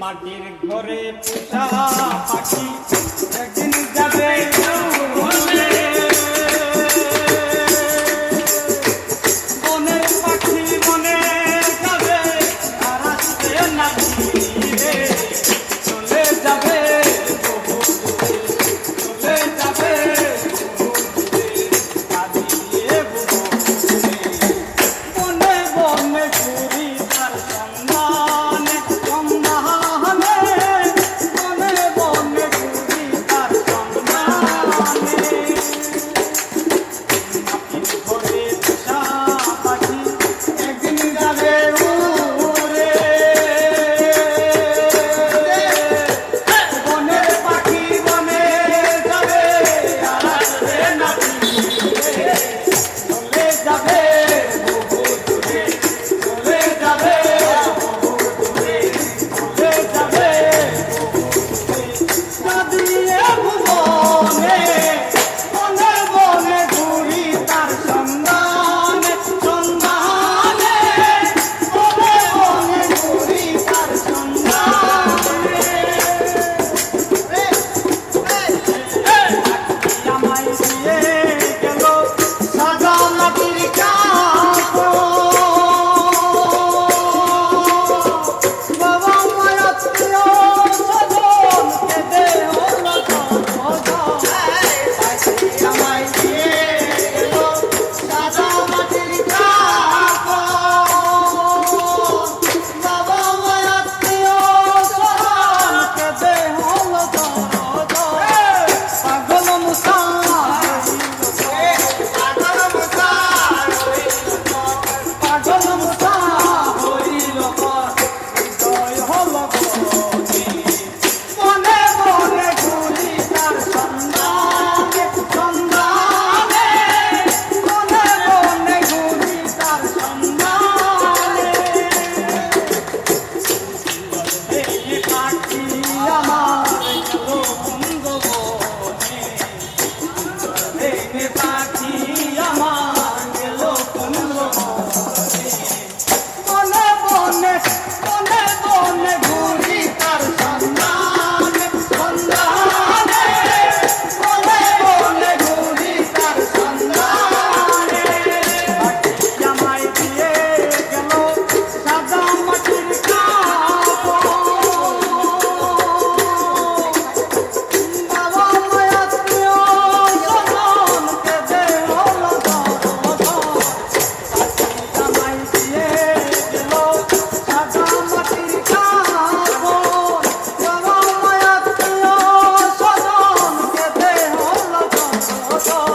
মাটির ঘরে পোষা পাখি একদিন যাবে। yeah. Oh.